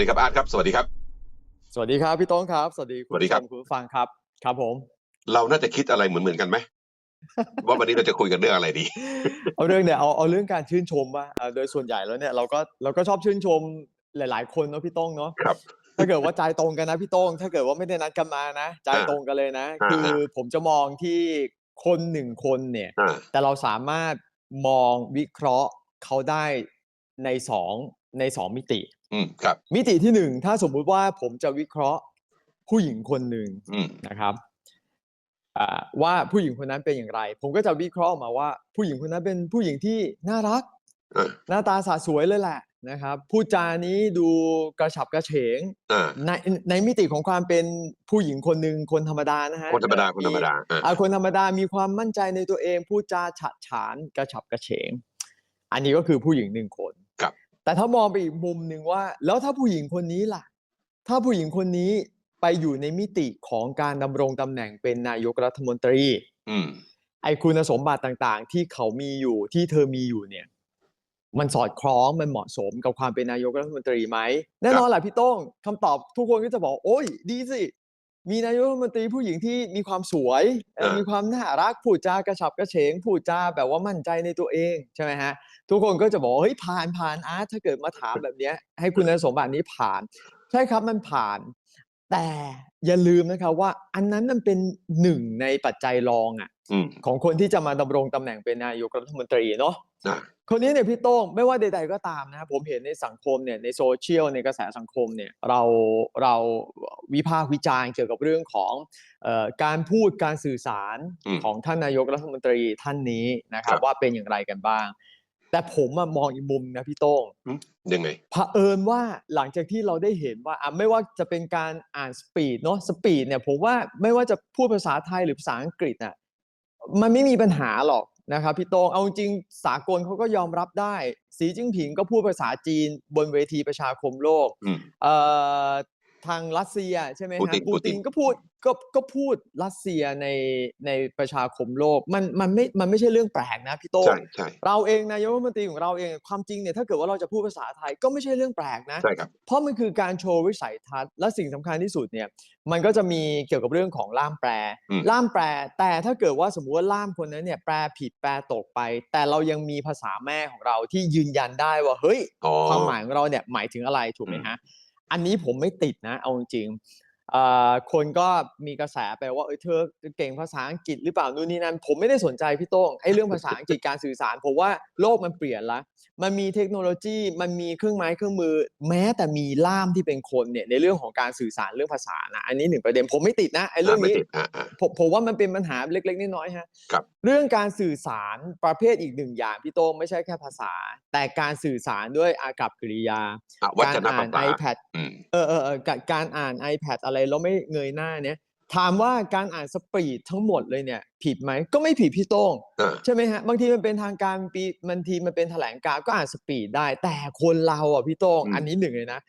ดีครับอาร์ตครับ สวัสดีครับ สวัสดีครับพี่โต้งครับ สวัสดีคุสณวัสดีผู้คชรับมคุณผู้ฟังครับ ครับผม เราน่าจะคิดอะไรเหมือนเหมือนๆกันไหมว่าวันนี้เราจะคุยกันเรื่องอะไรดี เอาเรื่องเนี่ยเอาเอาเรื่องการชื่นชมว่าอ่าโดยส่วนใหญ่แล้วเนี่ยเราก็เราก็ชอบชื่นชมหลาย ๆ คนเนาะพี่โต้งเนาะครับถ้าเกิดว่าใจตรงกันนะพี่โต้งถ้าเกิดว่าไม่ได้นัดกันมานะใจอ่าตรงกันเลยนะอ่าคือฮะผมจะมองที่คนหนึ่งคนเนี่ยอ่าแต่เราสามารถมองวิเคราะห์เขาได้ในสองในสองมิติ อืมครับ มิติที่หนึ่งถ้าสมมุติว่าผมจะวิเคราะห์ผู้หญิงคนหนึ่งอืมนะครับอ่าว่าผู้หญิงคนนั้นเป็นอย่างไร ผมก็จะวิเคราะห์ออกมาว่า ผู้หญิงคนนั้นเป็นผู้หญิงที่น่ารักอ่าหน้าตาสะสวยเลยแหละนะครับพูดจานี้ดูกระฉับกระเฉงอ่าในในมิติของความเป็นผู้หญิงคนหนึ่งคนธรรมดานะฮะคนธรรมดาคนธรรมดาอ่าอ่าคนธรรมดามีความมั่นใจในตัวเองพูดจาฉะฉานกระฉับกระเฉง อันนี้ก็คือผู้หญิงหนึ่งคนครับ แต่ถ้ามองไปอีกมุมหนึ่งว่า แล้วถ้าผู้หญิงคนนี้ล่ะ ถ้าผู้หญิงคนนี้ไปอยู่ในมิติของการดำรงตำแหน่งเป็นนายกรัฐมนตรีอืมไอ้คุณสมบัติต่างๆ ที่เขามีอยู่ที่เธอมีอยู่เนี่ย มันสอดคล้องมันเหมาะสมกับความเป็นนายกรัฐมนตรีไหมแน่นอนแหละพี่โต้งคำตอบทุกคนก็จะบอก โอ้ย ดีสิ มีนายกรัฐมนตรีผู้หญิงที่มีความสวยเอ่อเออมีความน่ารักพูดจากระฉับกระเฉงพูดจาแบบว่ามั่นใจในตัวเองใช่ไหมฮะทุกคนก็จะบอกว่าเฮ้ยผ่านผ่านอาร์ตถ้าเกิดมาถามแบบเนี้ยให้คุณสมบัตินี้ผ่าน ใช่ครับมันผ่าน แต่อย่าลืมนะครับว่าอันนั้นมันเป็นหนึ่งในปัจจัยรองอะอืมของคนที่จะมาดำรงตำแหน่งเป็นนายกรัฐมนตรีเนาะ อ่าคนนี้เนี่ยพี่โต้งไม่ว่าใด ๆก็ตามนะครับผมเห็นในสังคมเนี่ยในโซเชียลในกระแสสังคมเนี่ยเราเราวิพากษ์วิจารณ์เกี่ยวกับเรื่องของเอ่อการพูดการสื่อสารอืมของท่านนายกรัฐมนตรีท่านนี้นะครัครับบว่าเป็นอย่างไรกันบ้าง แต่ผมอะมองอีกมุมนะพี่โต้งยังไงเผอิญว่าหลังจากที่เราได้เห็นว่าอะไม่ว่าจะเป็นการอ่านสปีดเนาะสปีดเนี่ยผมว่าไม่ว่าจะพูดภาษาไทยหรือภาษาอังกฤษน่ะมันไม่มีปัญหาหรอก นะครับพี่โตงเอาจริงๆสากลเขาก็ยอมรับได้ สีจิ้งผิงก็พูดภาษาจีนบนเวทีประชาคมโลกอืมเอ่อ ทางรัสเซียใช่ไหมปูฮะตินปูปูติติน นก็พูดก็ก็พูดรัสเซียในในประชาคมโลกมันมันไม่มันไม่ใช่เรื่องแปลกนะพี่โตงใช่ใช่เราเองนายกรัฐมนตรีของเราเองความจริงเนี่ยถ้าเกิดว่าเราจะพูดภาษาไทยก็ไม่ใช่เรื่องแปลกนะ ใช่ครับ เพราะมันคือการโชว์วิสัยทัศน์และสิ่งสำคัญที่สุดเนี่ยมันก็จะมีเกี่ยวกับเรื่องของล่ามแปล อืม ล่ามแปล แต่ถ้าเกิดว่าสมมุติว่าล่ามคนนั้นเนี่ยแปลผิดแปลตกไป แต่เรายังมีภาษาแม่ของเราที่ยืนยันได้ว่าเฮ้ย อ๋อ ความหมายของเราเนี่ยหมายถึงอะไรถูกไหมอืมฮะ อันนี้ผมไม่ติดนะเอาจริง คนก็มีกระแสไปว่าเออเธอเก่งภาษาอังกฤษหรือเปล่านู่นนี่นั่นผมไม่ได้สนใจพี่โต้งไอ้เรื่องภาษาอังกฤษการสื่อสารผมว่าโลกมันเปลี่ยนละมันมีเทคโนโลยีมันมีเครื่องไม้เครื่องมือ แม้แต่มีล่ามที่เป็นคนเนี่ยในเรื่องของการสื่อสารเรื่องภาษานะอันนี้หนึ่งประเด็นผมไม่ติดนะไอ้เรื่องไม่นี้ติดอ่าอ่าผมผมว่ามันเป็นปัญหาเล็กๆน้อยๆฮะครับเรื่องการสื่อสารประเภทอีกหนึ่งอย่างพี่โต้งไม่ใช่แค่ภาษา แต่การสื่อสารด้วยอากับกิริยาอะวัการจนอ่าภานษา iPad อืมเออเออเออการการอ่าน iPad อะไรแล้วไม่เงยหน้าเนี่ยถามว่าการอ่านสปีดทั้งหมดเลยเนี่ย ผิดไหมก็ไม่ผิดพี่โต้งอ่าใช่ไหมฮะบางทีมันเป็นทางการปีบางทีมันเป็นแถลงการณ์ก็อ่านสปีดได้ แต่คนเราอะพี่โต้งอืมอันนี้หนึ่งเลยนะ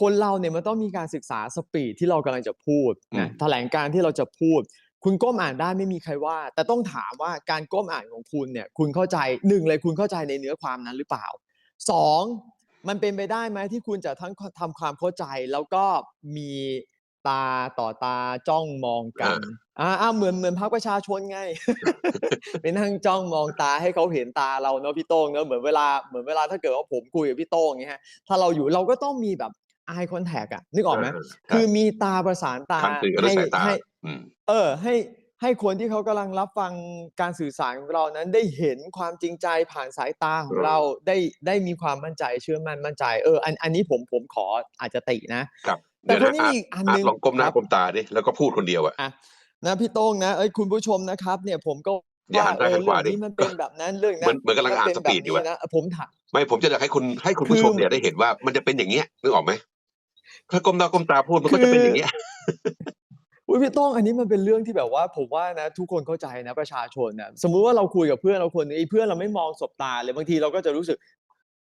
คนเราเนี่ยมันต้องมีการศึกษาสปีดที่เรากำลังจะพูดนะอืมแถลงการณ์ที่เราจะพูด คุณก้มอ่านได้ไม่มีใครว่า แต่ต้องถามว่าการก้มอ่านของคุณเนี่ย คุณเข้าใจหนึ่งเลยคุณเข้าใจในเนื้อความนั้นหรือเปล่าสองมันเป็นไปได้ไหมที่คุณจะทั้งทำความเข้าใจแล้วก็มี ตาต่อตาจ้องมองกันอ่าอ่าเหมือนเหมือนพรรคประชาชนไงไปนั่งจ้องมองตาให้เขาเห็นตาเราเนาะพี่โต้งเนาะเหมือนเวลาเหมือนเวลาถ้าเกิดว่าผมคุยกับพี่โต้งอย่างเงี้ยฮะถ้าเราอยู่เราก็ต้องมีแบบ eye contact อะนึกออกไหมเใช่คือมีตาประสานตาการสื่อกันด้วยให้สายตาให้อืมเออให้ให้คนที่เขากำลังรับฟังการสื่อสารของเรานั้นได้เห็นความจริงใจผ่านสายตาของเออเราได้ได้มีความมั่นใจเชื่อมั่นมั่นใจเอออันอันนี้ผมผมขออาจจะตินะครับ แต่เดี๋ยวคนนะนี้อามีร์ตอีกอันอาหร์ตนึงลองก้มหน้าครับก้มตาดิแล้วก็พูดคนเดียวอะอะนะพี่โต้งนะเอ้ยคุณผู้ชมนะครับ เนี่ยผมก็อย่าว่าหันเอซ้ายอหันขเรื่อวางดินี้มันเป็นแบบนั้นเรื่องเหมืนั้อนนเหมือนกำลังอ่านเป็สแบปีบดอยู่นี้อะนะผมถามไม่ผมจะอยากให้คุณให้คุณผู้ชมคือเนี่ยได้เห็นว่ามันจะเป็นอย่างเงี้ยนึกออกไหมถ้าก้มหน้าก้มตาพูดมันก็จะเป็นอย่างเงี้ยอุ้ยพี่โต้องอันนี้มันเป็นเรื่องที่แบบว่าผมว่านะ ทุกคนเข้าใจนะประชาชนนะสมมุติว่าเราคุยกับเพื่อนเราคนนึงไอ้เพื่อนเราไม่มองสบตาเลยบางทีเราก็จะรู้สึก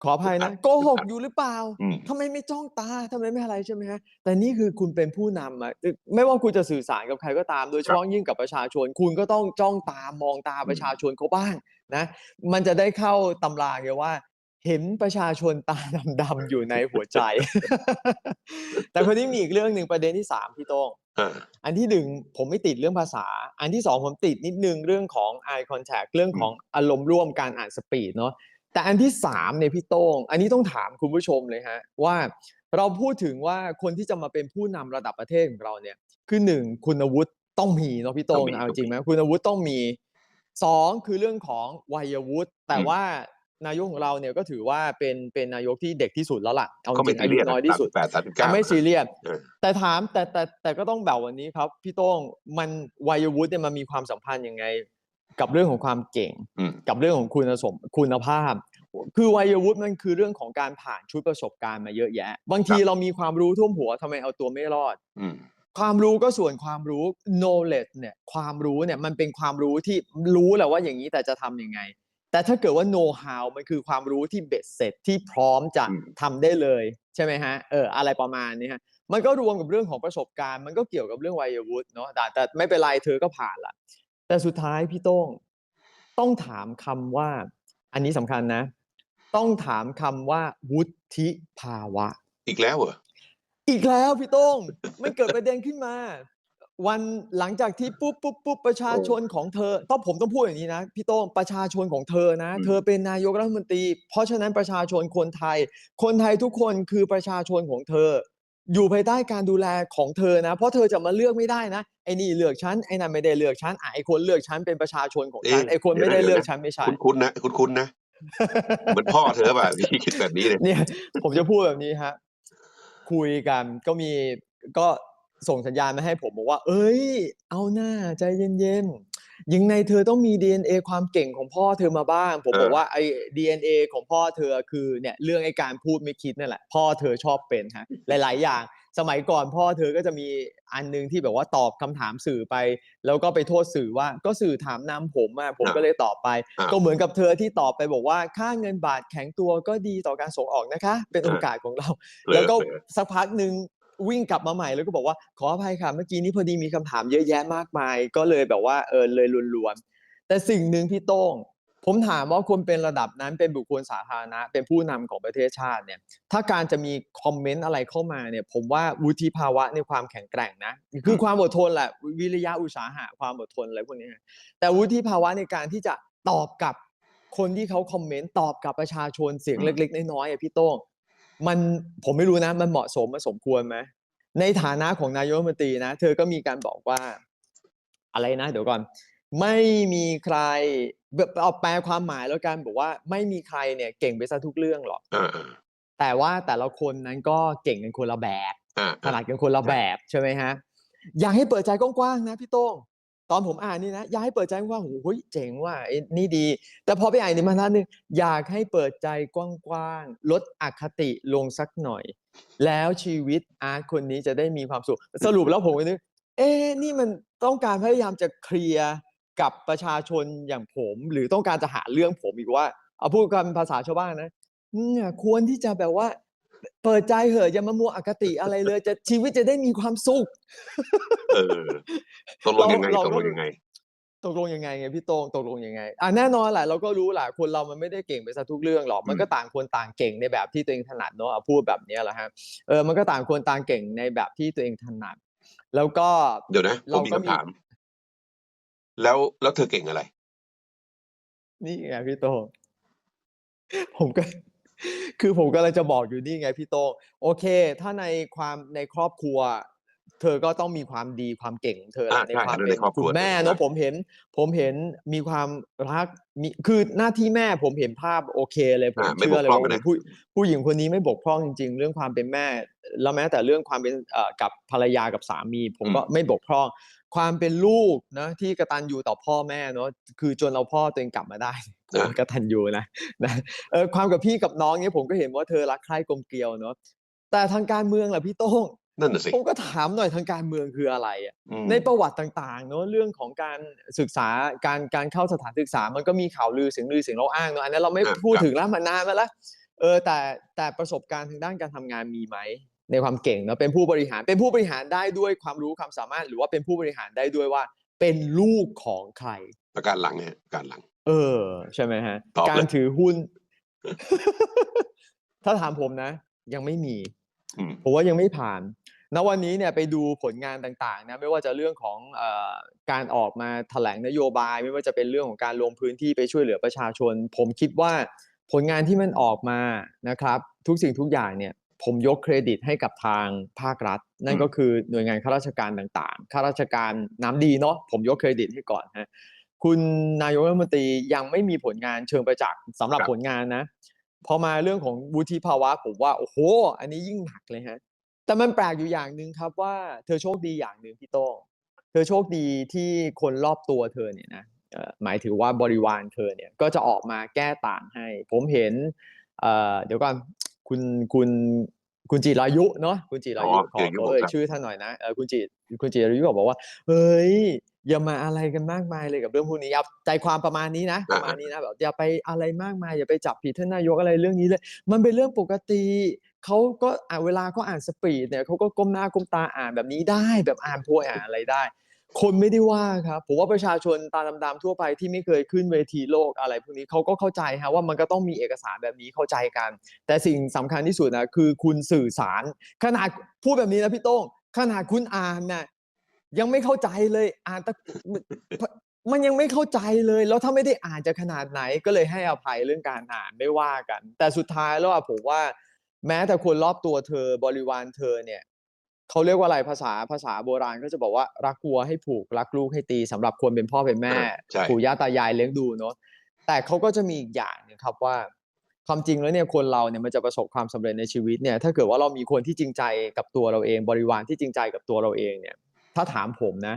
ขออภัยนะโกหกอยู่หรือเปล่าอืม ทำไมไม่จ้องตาทำไมไม่อะไรใช่ไหมฮะแต่นี่คือคุณเป็นผู้นำอะไม่ว่าคุณจะสื่อสารกับใครก็ตาม โดยเฉพาะยิ่งกับประชาชน คุณก็ต้องจ้องตามองตาประชาชนเขาบ้างนะมันจะได้เข้าตำราไงว่า เห็นประชาชนตาดำๆอยู่ในหัวใจ แต่คนนี้มีอีกเรื่องหนึ่งประเด็นที่สามพี่โต้ง อ่า อันที่หนึ่งผมไม่ติดเรื่องภาษา อันที่สองผมติดนิดนึงเรื่องของ eye contact เรื่องของอารมณ์ร่วมการอ่านสปีดเนาะ แต่อันที่สามเนี่ยพี่โต้ง อันนี้ต้องถามคุณผู้ชมเลยฮะว่าเราพูดถึงว่าคนที่จะมาเป็นผู้นำระดับประเทศของเราเนี่ย คือหนึ่งคุณวุฒิต้องมีเนาะพี่โต้งต้องมีเอาต้องมีจริงไหมคุณวุฒิต้องมีสองคือเรื่องของวัยวุฒิแต่อืมว่านายกของเราเนี่ยก็ถือว่าเป็นเป็นนายกที่เด็กที่สุดแล้วล่ะเอาจก็ไม่ริงซีอายุเรียสน้อยที่สุดแปดสามสิบอะเก้าไม่ซีเรียสเออแต่ถามแต่แต่แต่ก็ต้องแบบวันนี้ครับ พี่โต้งมันวัยวุฒิเนี่ยมันมีความสัมพันธ์ยังไง กับเรื่องของความเก่งอืมกับเรื่องของคุณสมคุณภาพ คือวัยวุฒิมันคือเรื่องของการผ่านชุดประสบการณ์มาเยอะแยะ บางทีครับเรามีความรู้ท่วมหัวทำไมเอาตัวไม่รอดอืมความรู้ก็ส่วนความรู้ knowledge เนี่ยความรู้เนี่ยมันเป็นความรู้ที่รู้แหละว่าอย่างนี้แต่จะทำยังไง แต่ถ้าเกิดว่า know how มันคือความรู้ที่เบ็ดเสร็จที่พร้อมจะอืมทำได้เลยใช่ไหมฮะเอออะไรประมาณนี้ฮะมันก็รวมกับเรื่องของประสบการณ์ มันก็เกี่ยวกับเรื่องวัยวุฒิเนาะแต่แต่ไม่เป็นไรเธอก็ผ่านละ แต่สุดท้ายพี่โต้งต้องถามคำว่า อันนี้สำคัญนะ ต้องถามคำว่า วุฒิภาวะ อีกแล้วเหรออีกแล้วพี่โต้งมันเกิดประเด็นขึ้นมา วันหลังจากที่ปุ๊บปุ๊บปุ๊บประชาชนของเธอ ต้องผมต้องพูดอย่างนี้นะพี่โต้งประชาชนของเธอนะอืมเธอเป็นนายกรัฐมนตรี เพราะฉะนั้นประชาชนคนไทย คนไทยทุกคนคือประชาชนของเธอ อยู่ภายใต้การดูแลของเธอนะ เพราะเธอจะมาเลือกไม่ได้นะไอ้นี่เลือกฉันไอ้นั่นไม่ได้เลือกฉันอะไอ้คนเลือกฉันเป็นประชาชนของฉันเอ๊ะไอ้คนไม่ได้เดี๋ยวนะเลือกฉันไม่ใช่คุ้นๆนะคุ้นๆนะเหมือนพ่อเธอป่ะที่คิดแบบนี้เลยเนี่ย ผมจะพูดแบบนี้ฮะคุยกันก็มีก็ส่งสัญญาณมาให้ผมบอกว่า เอ้ย เอาหน้าใจเย็นๆ ยังไงเธอต้องมี DNA ความเก่งของพ่อเธอมาบ้าง ผมเออ บอกว่าไอ้ DNA ของพ่อเธอคือเนี่ยเรื่องไอ้การพูดไม่คิดนั่นแหละพ่อเธอชอบเป็นฮะหลาย ๆ อย่าง สมัยก่อนพ่อเธอก็จะมีอันหนึงที่แบบว่าตอบคำถามสื่อไป แล้วก็ไปโทษสื่อว่าก็สื่อถามนำผมอะผมก็เลยตอบไป อ่า ก็เหมือนกับเธอที่ตอบไปบอกว่าค่าเงินบาทแข็งตัวก็ดีต่อการส่งออกนะคะ เป็นโอกาสของเรา เผลอแล้วก็เผลอ สักพักหนึ่ง วิ่งกลับมาใหม่แล้วก็บอกว่าขออภัยค่ะเมื่อกี้นี้พอดีมีคำถามเยอะแยะมากมาย ก็เลยแบบว่าเออเลยลวนๆแต่สิ่งหนึ่งพี่โต้ง ผมถามว่าคนเป็นระดับนั้นเป็นบุคคลสาธารณะ เป็นผู้นำของประเทศชาติเนี่ยถ้าการจะมีคอมเมนต์อะไรเข้ามาเนี่ยผมว่าวุฒิภาวะในความแข็งแกร่งนะคือความอดทนแหละวิริยะอุตสาหะความอดทนอะไรพวกนี้แต่วุฒิภาวะในการที่จะตอบกับคนที่เขาคอมเมนต์ตอบกับประชาชนเสียงเล็ก ๆ น้อยๆอะพี่โต้ง มันผมไม่รู้นะ มันเหมาะสมมันสมควรไหมในฐานะของนายกรัฐมนตรีนะ เธอก็มีการบอกว่า อะไรนะ เดี๋ยวก่อน ไม่มีใครแบบเอาแปลความหมายแล้วกันบอกว่า ไม่มีใครเนี่ยเก่งไปซะทุกเรื่องหรอกอ่าอ่าแต่ว่าแต่ละคนนั้นก็เก่งกันคนละแบบอ่าถนัดกันคนละแบบใช่ไหมฮะอยากให้เปิดใจกว้างๆนะพี่โต้ง ตอนผมอ่านนี่นะอยากให้เปิดใจว้าโอ้โหเจ๋งว่ะนี่ดี แต่พอไปอ่านในมาทัดนึงอยากให้เปิดใจกว้างๆลดอคติลงสักหน่อย แล้วชีวิตอาร์ตคนนี้จะได้มีความสุข สรุปแล้วผมก็นึกเอ๊นี่มันต้องการพยายามจะเคลียร์กับประชาชนอย่างผม หรือต้องการจะหาเรื่องผมอีกว่า เอาพูดกันภาษาชาวบ้านนะเนี่ยควรที่จะแบบว่า เปิดใจเหอะอย่ามามัวอคติอะไรเลย จะชีวิตจะได้มีความสุข เออตกลงยังไงเราตเรากก็ลงยังไงตกลงยังไงไงพี่โต้งตกลงยังไงอะแน่นอนแหละเราก็รู้แหละคนเรามันไม่ได้เก่งไปซะทุกเรื่องหรอกมันก็ต่างคนต่างเก่งในแบบที่ตัวเองถนัดเนาะอะพูดแบบเนี้ยแหละฮะเออมันก็ต่างคนต่างเก่งในแบบที่ตัวเองถนัด แล้วก็เดี๋ยวนะผเรามมีก็คำมีถาม แล้วแล้วเธอเก่งอะไร นี่ไงพี่โต้งผมก็ คือผมก็เลยจะบอกอยู่นี่ไงพี่โต้งโอเค ถ้าในความในครอบครัว เธอก็ต้องมีความดีความเก่งของเธอแหละอ่าในใช่ความในเป็นครอบครัคุวณแม่เธอเนาะนะผมเห็น ผมเห็นมีความรักมีคือหน้าที่แม่ผมเห็นภาพโอเคเลยผมอ่าไม่เชื่อเลยบกพร่องว่านะผู้ผู้หญิงคนนี้ไม่บกพร่องจริง ๆ เรื่องความเป็นแม่ แล้วแม้แต่เรื่องความเป็นเอ่อกับภรรยากับสามี ผมก็ไม่บกพร่อง ความเป็นลูกนะที่กตัญญูต่อพ่อแม่เนาะคือจนเราพ่อตัวเองกลับมาได้ผมว่ากตัญญูนะนะเออความกับพี่กับน้องเนี่ยผมก็เห็นว่าเธอรักใคร่กลมเกลียวเนาะแต่ทางการเมืองล่ะพี่โต้ง นั่นน่ะสิ ผมก็ถามหน่อยทางการเมืองคืออะไรอะอืมในประวัติต่างๆเนอะเรื่องของการศึกษาการการเข้าสถานศึกษา มันก็มีข่าวลือเสียงลือเสียงเราอ้างเนอะอันนั้นเราไม่อะพูดครับถึงแล้วมันนานมาแล้วเออแต่แต่ประสบการณ์ทางด้านการทำงานมีไหมในความเก่งเนอะเป็นผู้บริหารเป็นผู้บริหารได้ด้วยความรู้ความสามารถ หรือว่าเป็นผู้บริหารได้ด้วยว่า เป็นลูกของใคร ประการหลังเนี่ยประการหลัง เออ ใช่ไหมฮะ ตอบเลย การถือหุ้น ถ้าถามผมนะ ยังไม่มี อืม ผมว่ายังไม่ผ่าน ณวันนี้เนี่ยไปดูผลงานต่างๆนะไม่ว่าจะเรื่องของเออการออกมาแถลงนโยบาย ไม่ว่าจะเป็นเรื่องของการลงพื้นที่ไปช่วยเหลือประชาชน ผมคิดว่าผลงานที่มันออกมานะครับ ทุกสิ่งทุกอย่างเนี่ยผมยกเครดิตให้กับทางภาครัฐ นั่นก็คือหน่วยงานข้าราชการต่างๆข้าราชการน้ำดีเนาะผมยกเครดิตให้ก่อนฮะคุณนายกรัฐมนตรียังไม่มีผลงานเชิงประจักษ์สำหรับครับผลงานนะพอมาเรื่องของวุฒิภาวะผมว่าโอ้โห อันนี้ยิ่งหนักเลยฮะ แต่มันแปลกอยู่อย่างหนึ่งครับว่าเธอโชคดีอย่างหนึ่งพี่โต้งเธอโชคดีที่คนรอบตัวเธอเนี่ยนะหมายถือว่าบริวารเธอเนี่ยก็จะออกมาแก้ต่างให้ ผมเห็นเเดี๋ยวก่อนคุณคุณ คุณจิรายุเนาะคุณจิรายุอ๋อขอจิรายุขอเอ่ยครับชื่อท่านหน่อยนะเออคุณจิคุณจิรายุบอกว่า เฮ้ยอย่ามาอะไรกันมากมายเลยกับเรื่องพวกนี้ครับใจความประมาณนี้นะประมาณนี้นะแบบอย่าไปอะไรมากมายอย่าไปจับผิดท่านนายกอะไรเรื่องนี้เลย มันเป็นเรื่องปกติเขาก็อ่านเวลาเขาอ่านสปีดเนี่ยเขาก็ก้มหน้าก้มตาอ่านแบบนี้ได้ แบบอ่านโพยอ่านอะไรได้ คนไม่ได้ว่าครับผมว่าประชาชนตาดำๆทั่วไปที่ไม่เคยขึ้นเวทีโลกอะไรพวกนี้เขาก็เข้าใจฮะว่ามันก็ต้องมีเอกสารแบบนี้เข้าใจกัน แต่สิ่งสำคัญที่สุดนะคือคุณสื่อสาร ขนาดพูดแบบนี้นะพี่โต้งขนาดคุณอ่านน่ะยังไม่เข้าใจเลยอ่านตะมันยังไม่เข้าใจเลย แล้วถ้าไม่ได้อ่านจะขนาดไหนก็เลยให้อภัยเรื่องการอ่านไม่ว่ากัน แต่สุดท้ายแล้วอะผมว่า แม้แต่คนรอบตัวเธอบริวารเธอเนี่ย เขาเรียกว่าอะไรภาษาภาษาโบราณก็จะบอกว่ารักวัวให้ผูกรักลูกให้ตีสำหรับคนเป็นพ่อเป็นแม่อ่าใช่ปู่ย่าตายายเลี้ยงดูเนาะแต่เขาก็จะมีอีกอย่างหนึงครับว่าความจริงแล้วเนี่ยคนเราเนี่ยมันจะประสบความสำเร็จในชีวิตเนี่ยถ้าเกิดว่าเรามีคนที่จริงใจกับตัวเราเอง บริวารที่จริงใจกับตัวเราเองเนี่ย ถ้าถามผมนะ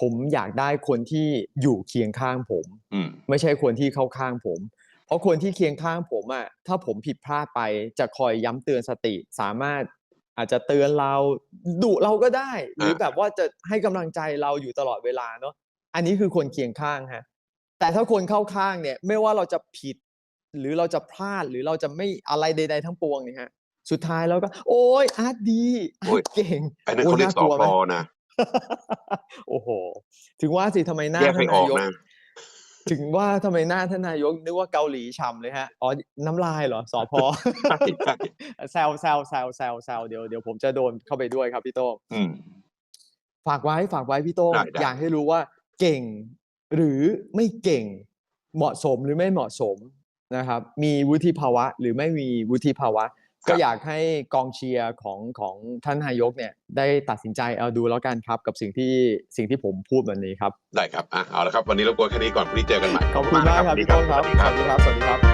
ผมอยากได้คนที่อยู่เคียงข้างผมอืมไม่ใช่คนที่เข้าข้างผม เพราะคนที่เคียงข้างผมอะถ้าผมผิดพลาดไปจะคอยย้ำเตือนสติ สามารถ อาจจะเตือนเราดุเราก็ได้ หรืออ่าแบบว่าจะให้กำลังใจเราอยู่ตลอดเวลาเนาะอันนี้คือคนเคียงข้างฮะแต่ถ้าคนเข้าข้างเนี่ยไม่ว่าเราจะผิด หรือเราจะพลาดหรือเราจะไม่อะไรใด ๆ ทั้งปวงเนี่ยฮะสุดท้ายแล้วก็ โอ้ยอาร์ตดีอาโอ้ร์ยตเก่งอันนั้นเขาเรียกสโอ้น่ากลัวอไหมนะโอ้โห ถึงว่าสิทำไมหน้าแยกท่าไม่นออนากยกนะ ถึงว่าทำไมหน้าท่านนายกนึกว่าเกาหลีฉ่ำเลยฮะ อ๋อ น้ำลายเหรอสอพอใช่ใช่แซวแซวแซวแซวแซวเดี๋ยวเดี๋ยวผมจะโดนเข้าไปด้วยครับพี่โต้งอืมฝากไว้ฝากไว้พี่โต้งได้ได้อยากให้รู้ว่าเก่งหรือไม่เก่งเหมาะสมหรือไม่เหมาะสมนะครับ มีวุฒิภาวะหรือไม่มีวุฒิภาวะ ก็อยากให้กองเชียร์ของของท่านนายกเนี่ยได้ตัดสินใจเอาดูแล้วกันครับกับสิ่งที่สิ่งที่ผมพูดวันนี้ครับ ได้ครับอะเอาละครับ วันนี้เรากวนแค่นี้ก่อนพรุ่งนี้เจอกันใหม่ขอบคุณมากครับพี่โต้งครับสวัสดีสวัสดีครับสวัสดีครับ